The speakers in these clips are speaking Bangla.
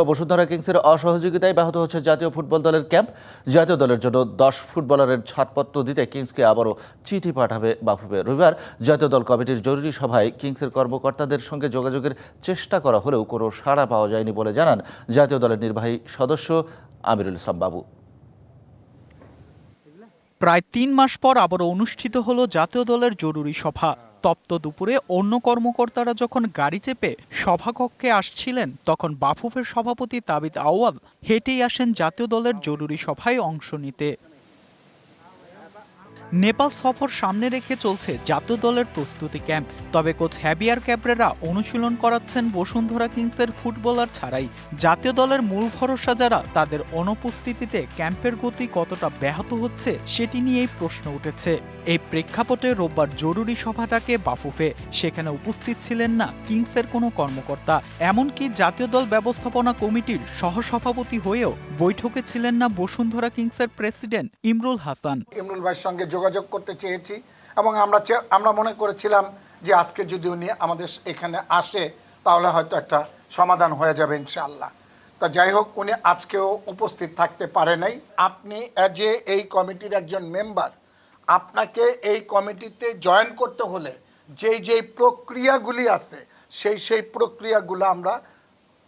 বসুন্ধরা কিংসের অসহযোগিতায় ব্যাহত হচ্ছে জাতীয় ফুটবল দলের ক্যাম্প। জাতীয় দলের জন্য দশ ফুটবলারের ছাড়পত্র দিতে কিংসকে আবারও চিঠি পাঠাবে বাফুফে। রবিবার জাতীয় দল কমিটির জরুরি সভায় কিংসের কর্মকর্তাদের সঙ্গে যোগাযোগের চেষ্টা করা হলেও কোনো সাড়া পাওয়া যায়নি বলে জানান জাতীয় দলের নির্বাহী সদস্য আমিরুল ইসলাম বাবু। প্রায় তিন মাস পর আবারও অনুষ্ঠিত হলো জাতীয় দলের জরুরি সভা। তপ্ত দুপুরে অন্য কর্মকর্তারা যখন গাড়ি চেপে সভাকক্ষে আসছিলেন, তখন বাফুফের সভাপতি তাবিদ আওয়াল হেঁটেই আসেন জাতীয় দলের জরুরি সভায় অংশ নিতে। নেপাল সফর সামনে রেখে চলছে জাতীয় দলের প্রস্তুতি ক্যাম্প। তবে কোচ হ্যাবিয়ার ক্যাবরেরা অনুশীলন করাচ্ছেন বসুন্ধরা কিংসের ফুটবলার ছাড়াই। জাতীয় দলের মূল ভরসা যারা, তাদের অনুপস্থিতিতে ক্যাম্পের গতি কতটা ব্যাহত হচ্ছে সেটি নিয়েই প্রশ্ন উঠেছে। এই প্রেক্ষাপটে রোববার জরুরি সভাটাকে বাফুফে। সেখানে উপস্থিত ছিলেন না কিংসের কোনো কর্মকর্তা। এমনকি জাতীয় দল ব্যবস্থাপনা কমিটির সহসভাপতি হয়েও বৈঠকে ছিলেন না বসুন্ধরা কিংসের প্রেসিডেন্ট ইমরুল হাসান। ইমরুল ভাইয়ের সঙ্গে যোগাযোগ করতে চেয়েছি এবং আমরা আমরা মনে করেছিলাম যে আজকে যদি উনি আমাদের এখানে আসে, তাহলে হয়তো একটা সমাধান হয়ে যাবে ইনশাআল্লাহ। তা যাই হোক, উনি আজকেও উপস্থিত থাকতে পারে নাই। আপনি অ্যাজ এ এই কমিটির একজন মেম্বার আপনাকে এই কমিটিতে জয়েন করতে হলে যেই যেই প্রক্রিয়াগুলি আছে, সেই সেই প্রক্রিয়াগুলো আমরা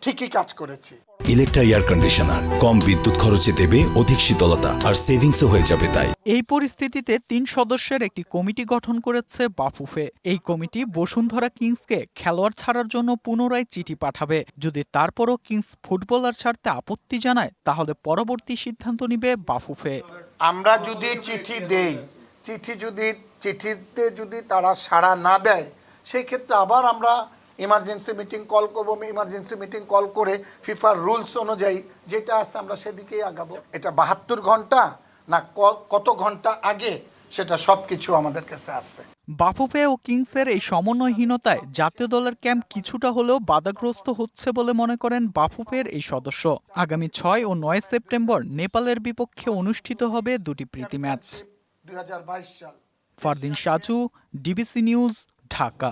ঠিকই কাজ করেছি। ইলেকট্রা এয়ার কন্ডিশনার কম বিদ্যুৎ খরচে দেবে অধিক শীতলতা আর সেভিংসও হয়ে যাবে তাই। এই পরিস্থিতিতে তিন সদস্যের একটি কমিটি গঠন করেছে বাফুফে। এই কমিটি বসুন্ধরা কিংসকে খেলোয়াড় ছাড়ার জন্য পুনরায় চিঠি পাঠাবে। যদি তারপরও কিংস ফুটবলার ছাড়তে আপত্তি জানায় তাহলে পরবর্তী সিদ্ধান্ত নিবে বাফুফে। আমরা যদি চিঠি দেই চিঠি যদি চিঠিতে যদি তারা সাড়া না দেয় সেই ক্ষেত্রে আবার আমরা ইমার্জেন্সি মিটিং কল করব ইমার্জেন্সি মিটিং কল করে ফিফার রুলস অনুযায়ী যেটা আছে আমরা সেদিকেই আগাবো। এটা বাহাত্তর ঘণ্টা না কত ঘণ্টা আগে সেটা সব কিছু আমাদের কাছে আসছে বাফুফে ও কিংসের এই সমন্বয়হীনতায় জাতীয় দলের ক্যাম্প কিছুটা হলেও বাধাগ্রস্ত হচ্ছে বলে মনে করেন বাফুফের এই সদস্য। আগামী ছয় ও নয় সেপ্টেম্বর নেপালের বিপক্ষে অনুষ্ঠিত হবে দুটি প্রীতি ম্যাচ। দুই সাল। Fardin Saju DBC news Dhaka.